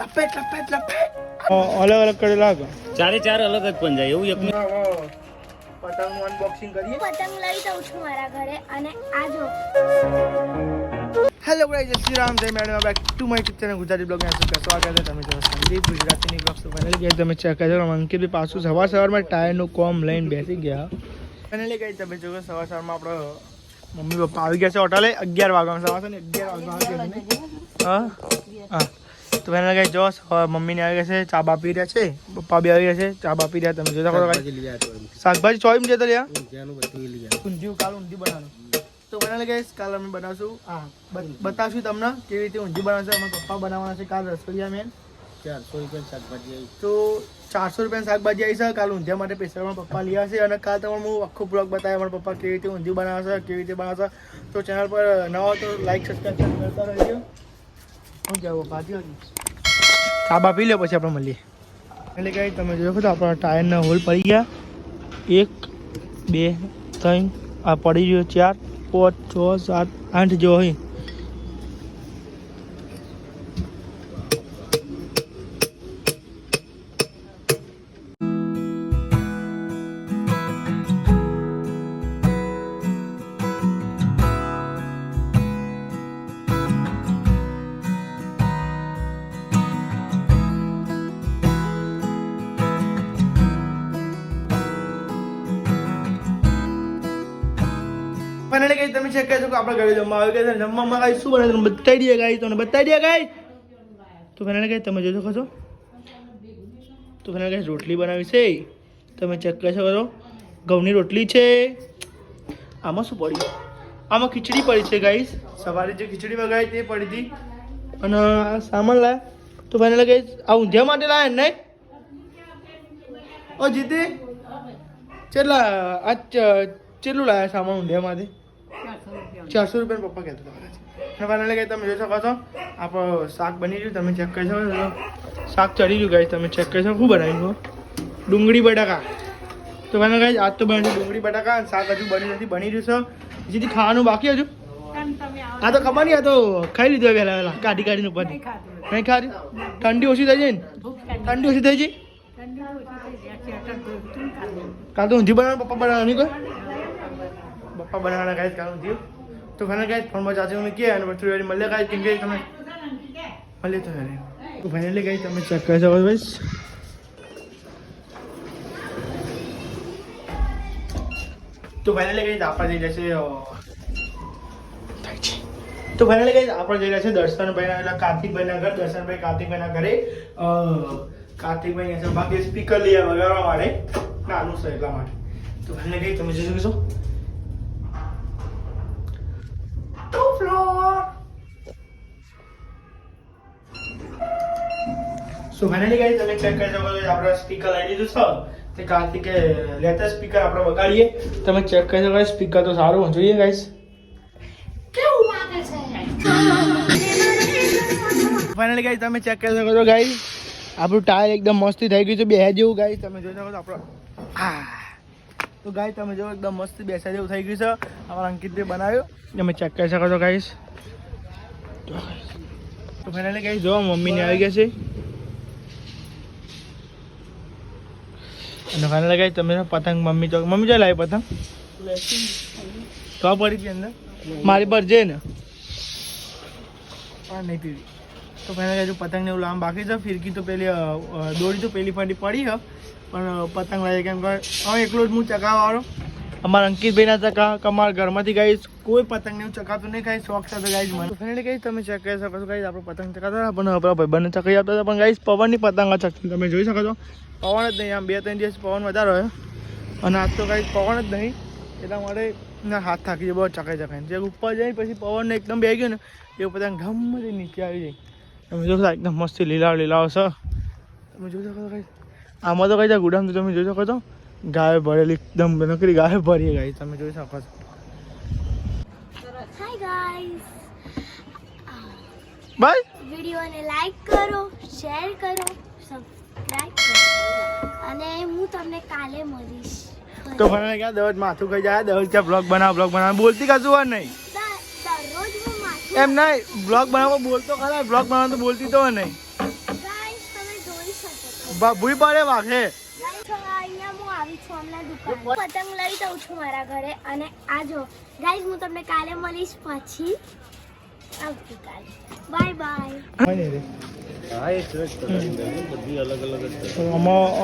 લપેટ લપેટ લપેટ. અલગ અલગ કડે લાગ. ચારે ચાર અલગ જ પણ જાય એવું એક પતંગનું અનબોક્સિંગ કરીએ? પતંગ લઈ જાઉં છું મારા ઘરે અને આ જો. હેલો ગાઈઝ જય શ્રી રામ જય madam back to my YouTube Gujarati બ્લોગમાં આપનું સ્વાગત છે. તમે જો સંદીપ ગુજરાતીની બ્લોગ તો ફાઇનલી ગાઈસ તમે ચેક કરજો અંકિત બી પાછું સવાર સવારમાં ટાયરનું કોમ લઈને બેસી ગયા. ફાઇનલી ગાઈઝ તમે જો સવાર સવારમાં આપણો મમ્મી પપ્પા આવી ગયા છે હોટલે અગિયાર વાગવામાં સવાર છે ને અગિયાર છે હા? હા. તો એના ગાઈસ જો મમ્મીને આવી ગયા છે ચા બાપી રહ્યા છે પપ્પા બી આવી ગયા છે ચા બાપી રહ્યા તમે જોતા કરો શાકભાજી ચોઈમ જતો રહ્યા ઊંધિયું કાલ ઊંધિયું બનાવવાનું. તો મને ગઈશ કાલ અમે બનાવશું. હા બતાવશું તમને કેવી રીતે ઊંધિયું બનાવશે અમે પપ્પા બનાવવાના છે કાલ રસોઈયા મેન. ચારસો રૂપિયા શાકભાજી તો ચારસો રૂપિયાની શાકભાજી આવી છે. કાલ ઊંધિયા માટે મારા પપ્પા લઈ આવશે અને કાલ તમને હું આખો બ્લોગ બતાવ્યો મારા પપ્પા કેવી રીતે ઊંધિયું બનાવશે કેવી રીતે બનાવશે તો ચેનલ પર નવા તો લાઈક સબસ્ક્રાઈબ કરતા રહેજો. શું કહેવું બાકી ચા બા પી લે પછી આપણે મળીએ. એટલે કઈ તમે જોયો તો આપણા ટાયરના હોલ પડી ગયા. એક બે ત્રણ આ પડી ગયો ચાર પાંચ છ સાત આઠ જેવો હોય ફાઇનલી કઈ તમે ચેક કરી શકો આપણે ઘરે જમવા આવી ગયા જમવામાં કઈ શું બને તમને બતાવી દઈએ ગાઈ તમને બતાવી દઈએ ગાઈ તો ફાઇનલી કઈ તમે જોઈ શકો છો. તો ફાઇનલી કઈ રોટલી બનાવી છે. તમે ચેક કરી શકો છો. ઘઉંની રોટલી છે. આમાં શું પડ્યું? આમાં ખીચડી પડી છે ગાઈસ સવારે જે ખીચડી વગાડી તે પડી હતી. અને સામાન લાયા. તો ફાઇનલી કઈ આ ઊંધિયા માટે લાયા ને? ઓ જીતે, કેટલા, આ કેટલું લાયા સામાન ઊંધિયા માટે? ચારસો રૂપિયા. પપ્પા કહેતા હતા. અને કઈ તમે જોઈ શકો છો. આપણો શાક બની રહ્યું તમે ચેક કરી શકો શાક ચડી રહ્યું ગાઈ તમે ચેક કરી શકો શું બનાવ્યું ડુંગળી બટાકા. તો ફાઇનલ ગાઈસ આજ તો બન્યું છે ડુંગળી બટાકા અને શાક હજુ બની નથી બની રહ્યું છે. જેથી ખાવાનું બાકી હજુ? આ તો ખબર નહીં આ તો ખાઈ લીધું વહેલા વહેલા કાઢી કાઢીને ઉપર. નહીં ખાધી ઠંડી ઓછી થઈ જાય ને ઠંડી ઓછી થઈ જાય કાં તો ઊંધી બનાવવાનું પપ્પા બનાવવાની કોઈ? પપ્પા બનાવવાના ગાય કારણ થયું તો ઘણા ગાય ફોનમાં ચાચી હું કહે અને પછી થોડી મળે ગાય, કેમ કે તમે મળે તો યાર તો ફાઇનલી ગાઈસ તમે ચેક કરી શકો ગાઈસ તો ફાઇનલી ગાઈસ આપણે જઈ જશે તો ફાઇનલી ગાઈસ આપણે જઈ રહ્યા છે દર્શનભાઈ ના એટલે કાર્તિકભાઈ ના ઘર, દર્શનભાઈ કાર્તિકભાઈ ના ઘરે કાર્તિકભાઈ ને સ્પીકર લઈ વગાડવા માટે. નાનું છે એટલા માટે. તો ફાઇનલી ગાઈસ તમે જોઈ શકો સો ફાઇનલી ગાઈસ તમે ચેક કરી શકો છો આપણે સ્પીકર લઈ લીધું છે. તે કે લેટેસ્ટ સ્પીકર આપણે વગાડીએ. તમે ચેક કરી શકો સ્પીકર તો સારું જોઈએ ગાઈસ કેવું લાગે છે? ફાઇનલી ગાઈસ તમે ચેક કરી શકો છો ગાઈસ આપણું ટાયર એકદમ મસ્તી થઈ ગયું છે બે જેવું ગાઈસ તમે જોઈ શકો છો આપણો હા. તો ગાઈ તમે જો એકદમ મસ્ત બેસા જેવું થઈ ગયું છે. અમારા અંકિતભાઈ બનાવ્યું. તમે ચેક કરી શકો છો ગાઈસ તો ફાઇનલી ગાઈસ જો મમ્મીને આવી ગયા છે. અને ફાઇનલી ગાઈસ તમે પતંગ, મમ્મી ચોક મમ્મી જોઈ લાવી પતંગ. તો પડી હતી અંદર. મારી પર જઈને. પણ નહીં પીવી. તો પહેલાં હજુ પતંગ ને એવું લાંબ બાકી છે, ફિરકી તો પેલી દોરી તો પેલી ફાટી પડી હ પણ પતંગ લાગે કેમ કે હવે એકલો જ હું ચકાવવાળો અમારા અંકિતભાઈના ચકા અમારા ઘરમાંથી ગાઈશ કોઈ પતંગ એવું ચકાતું નહીં કાંઈ શોખ સાથે ગાઈશ મને ફ્રેન્ડ ગાઈશ તમે ચેક શકો છો ગાઈશ આપણે પતંગ ચકાતા હતા, પણ આપણા ભાઈબંધને ચકાઈ આપતા હતા, પણ ગાઈશ પવનની પતંગ ચકતી તમે જોઈ શકો છો, પવન જ નહીં, આમ બે ત્રણ દિવસ પવન વધારો હોય. અને આજ તો ગાઈશ પવન જ નહીં, એટલા માટે ના હાથ થાકી જાય, બહુ ચકાઈ ચકાઈ જે ઉપર જાય પછી પવન એકદમ બે ગયો ને, એ પતંગ ઢમથી નીચે આવી જાય. તમે જોશો એકદમ મસ્તી લીલા લીલા છે. તમે જોઈ શકો છો કઈ આમાં તો કઈ જાય ગુડામ તમે જોઈ શકો છો. ગાય ભરેલી એકદમ નકરી ગાય ભરી ગાય તમે જોઈ શકો છો. હાય ગાઈસ બસ વિડીયોને લાઈક કરો શેર કરો સબસ્ક્રાઇબ કરો. અને હું તમને કાલે મળીશ. તો મને ક્યાં દરરોજ માથું ખાઈ જાય દરરોજ ક્યાં બ્લોગ બનાવ બ્લોગ બનાવ. બોલતી કશું હોય નહીં. એમ નહીં બ્લોગ બનાવવા બોલતો ખરા બ્લોગ બનાવવા તો બોલતી તો નહીં. ભૂલ ભૂઈ પડે વાઘે ગાઈસ તો અહીંયા હું આવી છું હમણાં દુકાન પતંગ લઈ જાઉં છું મારા ઘરે અને આ જો ગાઈસ હું તમને કાલે મળીશ પછી. આવતીકાલે. Bye bye. જ અલગ અલગ જ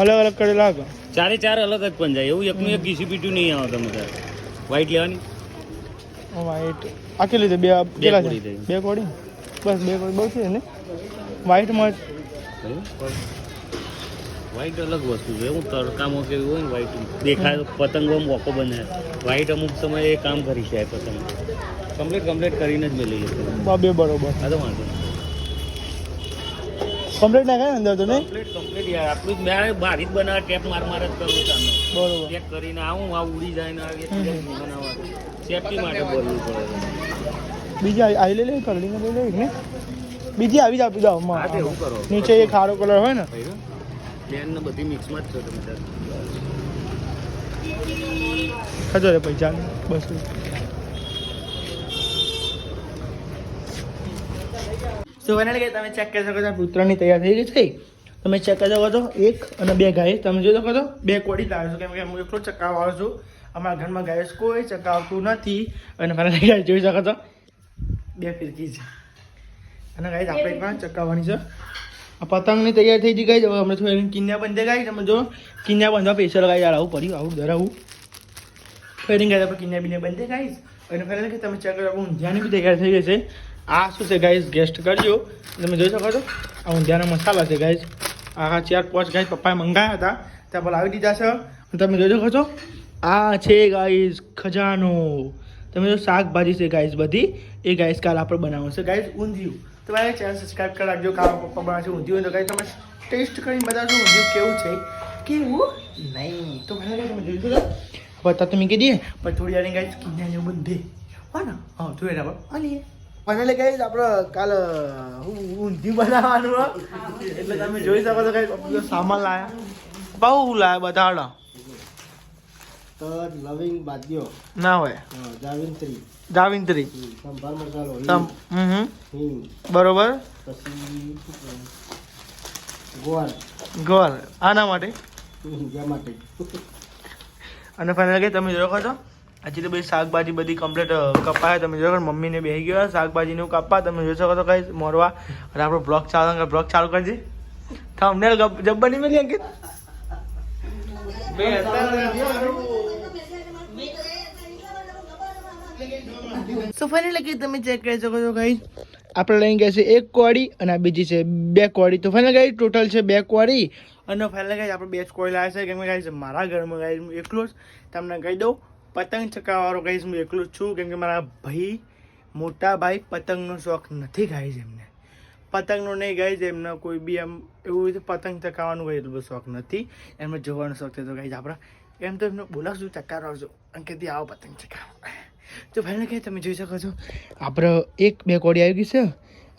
અલગ અલગ કરેલા લાગે. ચારે ચાર અલગ જ પંજા એવું એકનું એક પીટ્યું નહીં આવે તમે તારે વ્હાઈટ લેવાની? વ્હાઈટ આ કેટલી બે કેટલા છે. બે કોડી બસ બે કોડી બહુ છે ને. વ્હાઈટમાં વ્હાઈટ અલગ વસ્તુ છે. હું તડકામાં કેવું હોય ને વ્હાઈટ દેખાય પતંગો મોકો બને વ્હાઈટ અમુક સમયે એ કામ કરી જાય પતંગ. કમ્પ્લીટ કમ્પ્લીટ કરીને જ મેલી જશે બબે બે બરોબર. હા તો વાંધો નહીં. કમ્પ્લીટ નાખે ને અંદર તો નહીં કમ્પ્લીટ કમ્પ્લીટ યાર. આપણું જ મેં બારી જ બનાવે ટેપ માર માર જ કરું ચાલો બરોબર. ચેક કરીને આવું આ ઉડી જાય ને આવી બનાવવા. સેફટી માટે બોલવું પડે. બીજી આવી લઈ લે કરડી લઈ લે ને બીજી આવી જ આપી દો નીચે એક ખારો કલર હોય ને. પ્લેન ને બધી મિક્સમાં જ છો તમે તાર ખજો રે પૈસા બસ. તમે ચેક કરી શકો છો પુત્રની તૈયાર થઈ ગઈ છે. તમે ચેક કરી શકો છો, એક અને બે ગાય. તમે જોઈ શકો છો, બે કોડી લાવ્યો છું. કેમ કે હું એકલો ચકાવવાનો છું. અમારા ઘરમાં ગાય કોઈ ચકાવતું નથી. અને મારા જોઈ શકો છો. બે ફિરકી છે. અને ગાય આપણે પણ ચકાવવાની છે. આ પતંગની તૈયાર થઈ ગઈ ગઈ હવે અમે થોડી કિન્યા બંધે ગાય તમે જો કિન્યા બંધવા પૈસા ગાઈ યાર આવું પડ્યું. આવું ડરાવું ફેરિંગ ગયા આપણે કિન્યા બિન્યા બંધે ગાઈશ અને ફરી કે તમે ચેક કરો ઊંધિયાની બી તૈયાર થઈ ગઈ છે. આ શું છે, ગાઈસ? ગેસ્ટ કરજો. તમે જોઈ શકો છો. આ ઊંધિયાના મસાલા છે, ગાઈસ. આ ચાર પાંચ, ગાઈસ, પપ્પાએ મંગાવ્યા હતા. ત્યાં પર આવી દીધા છે. તમે જોઈ શકો છો. આ છે, ગાઈસ, ખજાનો. તમે જો શાકભાજી છે, ગાઈસ, બધી. એ ગાઈસ કાલ આપણે બનાવવાનું છે. ગાઈસ, ઊંધિયું. તો મારે ચેનલ સબસ્ક્રાઈબ કરી રાખજો કારણ પપ્પા બનાવશે ઊંધિયું તો ગાઈસ તમે ટેસ્ટ કરીને બતાવજો ઊંધિયું કેવું છે કેવું નહીં. તો મને તમે જોઈ શકો બતા તમે કીધી પણ થોડી વાર ગાઈસ કિન્યા જેવું બંધે. હા ને? હા થોડી વાર અલી લે. ગાઈસ આપણે કાલ ઊંધિયું બનાવવાનું. એટલે તમે જોઈ શકો તો કઈ સામાન લાયા. બહુ લાયા બતાડો તજ લવિંગ બાદ્યો. ના હોય. જાવિંત્રી જાવિંત્રી સંભાર મસાલો તમ હમ બરોબર. પછી ગોળ. ગોળ. આના માટે? હિંગા માટે. અને ફાઇનલ કે તમે જોયો છો? હજી તો બધી શાકભાજી બધી કમ્પ્લીટ કપાય. તમે જોયો મમ્મીને બેસી ગયો શાકભાજીનું કપા. તમે જોઈ શકો છો કઈ મોરવા. અને આપણો બ્લોગ ચાલુ બ્લોગ ચાલુ કરજે. થંબનેલ જબ્બર નહીં મળી અંકિત? સો ફાઇનલી કે તમે ચેક કરી શકો છો ગાઈસ આપણે લઈને ગયા છે એક કોડી અને આ બીજી છે બે કોડી તો ફાઇનલ ગાઈ ટોટલ છે બે કોડી અને ફાઇનલ ગાઈ આપણે બે જ કોડી લાવ્યા છે. કેમ કે ગાઈસ મારા ઘરમાં ગાઈસ હું એકલો જ તમને કહી દઉં પતંગ ચકાવવાળો ગાઈસ હું એકલો જ છું. કેમ કે મારા ભાઈ મોટા ભાઈ પતંગનો શોખ નથી ગાઈસ એમને. પતંગનો નહીં ગાઈસ એમને કોઈ બી એમ એવું રીતે પતંગ ચકાવવાનું કંઈ એટલો બધો શોખ નથી. એમને જોવાનો શોખ છે. તો ગાઈસ આપણે એમ તો એમને બોલાવશું ચકાવડાવજો અંકેથી આવો પતંગ ચકાવો તો ફાઇનલ કહે તમે જોઈ શકો છો? આપણે એક, બે કોડી આવી ગઈ છે.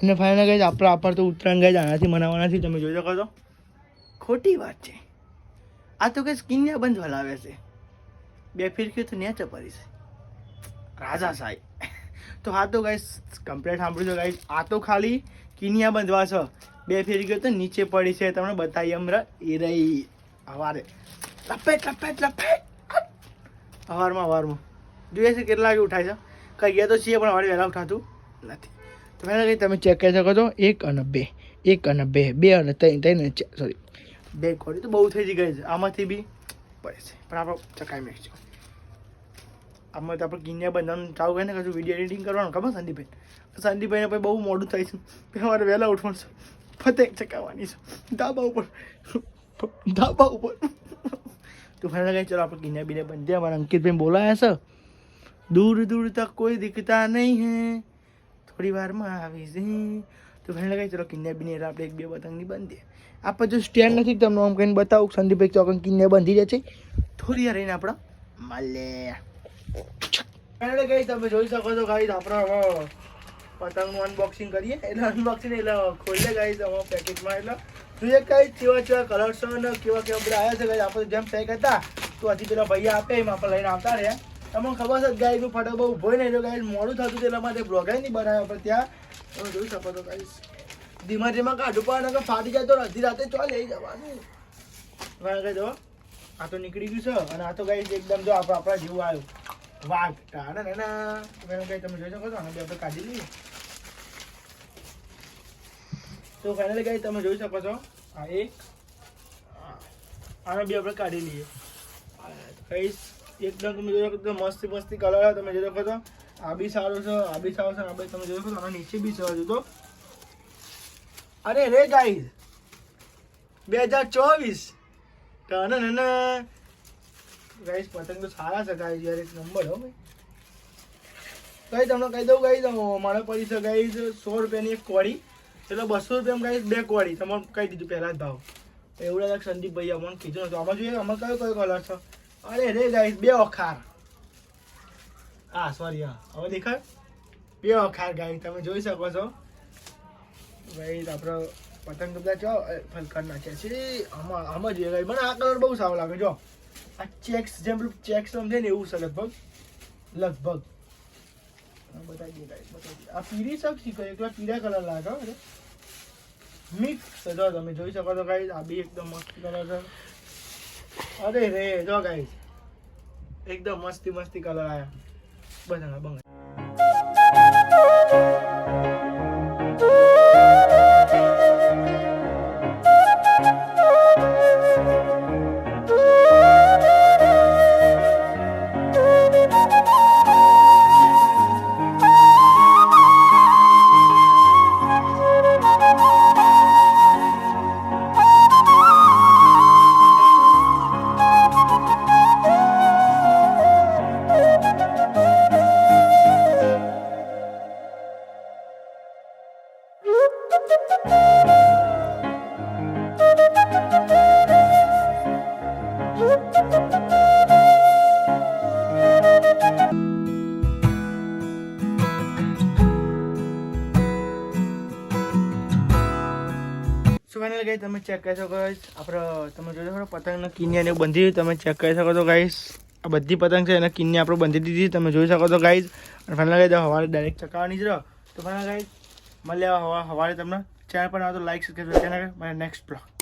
અને ફાઇનલ કહે આપણે આપણે તો ઉત્તરાયણ ગાય આનાથી મનાવવાનાથી તમે જોઈ શકો છો. ખોટી વાત છે. આ તો કંઈ સ્કિનને બંધ હલાવે છે. બે ફિરકી તો નેચે પડી છે. રાજા સાહેબ. તો હા તો ગાઈસ કમ્પ્લેટ સાંભળ્યું છે ગાઈસ આ તો ખાલી કિનિયા બંધવા છે. બે ફિરકીઓ તો નીચે પડી છે. તમને બતાવી અમર એ રહી. હવારે લપેટ લપેટ લપેટ. હવારમાં હવારમાં જોઈએ છે કેટલા વાગે ઉઠાય છે. કહીએ તો છીએ, પણ અમારે વહેલા ઉઠાતું નથી. તો પહેલાં કંઈ તમે ચેક કરી શકો છો. એક અને બે. એક અને બે. બે અને ત્રણ. ત્રણ અને સોરી બે કોડી તો બહુ થઈ જ ગઈ છે. આમાંથી બી પડે છે. પણ આપણે ચકાઈ મેળશું આમાં તો આપણે કિન્યા બંધવાનું ચાલુ કરીને કશું વીડિયો એડિટિંગ કરવાનું, ખબર સંદીપભાઈ સંદીપભાઈને પછી બહુ મોડું થાય છે. અમારે વહેલા ઉઠવાનું છે. ફતે ચકાવવાની છે. ધાબા ઉપર. ધાબા ઉપર. તો ફાઇનલ કઈ, ચલો આપણે કિન્યા બીને બંધ્યા અમારા અંકિતભાઈ બોલાયા છે. દૂર દૂર તક કોઈ દિખતા નહીં હે થોડી વારમાં આવી છે તો ફાઇનલ લગાવી ચલો કિન્યા બીને આપણે એક બે પતંગની બાંધીએ આપણે જો સ્ટેન્ડ નથી તમને આમ કહીને બતાવું સંદીપભાઈ ચોકન કિન્યા બાંધી જાય છે થોડી વાર રહીને આપણા મળે ફાઇનલ કઈ તમે જોઈ શકો છો ગાઈ આપણે પતંગનું અનબોક્સિંગ કરીએ એટલે અનબોક્સિંગ એટલે ખોલીએ ગાઈ અમારા પેકેટમાં એટલે જોઈએ કઈ કેવા કેવા કલર છે ને કેવા કેવા બધા આવ્યા છે ગાઈ આપણે જેમ પેક હતા તો હજી પેલા ભાઈ આપે એમ આપણે લઈને આવતા રહ્યા તમને ખબર છે, ગાયનું ફટો બહુ ઊભો નહીં. તો ગાય મોડું થતું તેના માટે બ્લોગ નહીં બનાવ્યા, પણ ત્યાં જોઈ શકો છો, ગાઈસ. ધીમા ધીમા કાઢું પણ અગર ફાટી જાય તો અડધી રાતે ચો લઈ જવાનું. વાગે જો. આ તો નીકળી ગયું છે, અને આ તો, ગાઈસ, એકદમ જો આપણે આપણા જેવું આવ્યું. વાઘ ટાણા ના ના કઈ તમે જોઈ શકો છો, આને બી આપણે કાઢી લઈએ. તો ફાઇનલી ગાય તમે જોઈ શકો છો, આ એક આને બી આપણે કાઢી લઈએ. ગાઈસ એકદમ તમે જોઈ શકો છો, મસ્તી મસ્તી કલર તમે જોઈ શકો છો. આ બી સારું છે, આ બી સારો છે, આ બી તમે જોઈ શકો આના નીચે બી સારો જોતો અરે રે ગાઈસ બે હજાર ચોવીસ. ટન ગાઈઝ પતંગ તો સારા છે ગાઈઝ યાર, એક નંબર હો ભાઈ. કઈ તમને કહી દઉં ગાઈ દઉં મારા પડી છે ગાઈઝ સો રૂપિયાની એક કોડી એટલે બસો રૂપિયામાં ગાઈઝ બે કોડી તમારે કહી દીધું, પહેલાં જ ભાવ. એવું લાગે સંદીપભાઈ અમને કીધું નતું. આમાં જોઈએ, આમાં કયો કયો કલર છે? અરે રે ગાઈસ બે અખાર હા સોરી હા. હવે દેખાય? બે અખાર ગાઈ તમે જોઈ શકો છો. ગાઈસ આપણો પતંગ બધા ચો ફલકાર નાખ્યા છે. આમાં આમાં જોઈએ ગાઈ મને આ કલર બહુ સારો લાગે જો. આ ચેક્સ જેમ પેલું ચેક્સ સમજે ને એવું છે લગભગ. લગભગ. આ બતાવી guys, બતાવી આ પીરી શક શીખો એકલા પીળા કલર લાગે મિક્સ જો તમે જોઈ શકો છો ગાઈસ આ બી એકદમ મસ્ત કલર છે. અરે રે જો ગાઈસ એકદમ મસ્તી મસ્તી કલર આયા બધા. બંગ ફાઇનલ ગઈ તમે ચેક કરી શકો. આપણે તમે જોઈ શકો પતંગના કિન્યા ને બંધી તમે ચેક કરી શકો છો ગાઈસ આ બધી પતંગ છે એના કિન્યા આપણે બંધી દીધી, તમે જોઈ શકો છો ગાઈસ અને ફાઇનલ ગાઈસ હવારે ડાયરેક્ટ ચકાવવાની જ રહો. તો ફાઇનલ ગાઈસ મળ્યા હવા હવારે તમને. ચેનલ પર આવો તો લાઈક સબસ્ક્રાઈબ ચેનલ મને નેક્સ્ટ બ્લોગ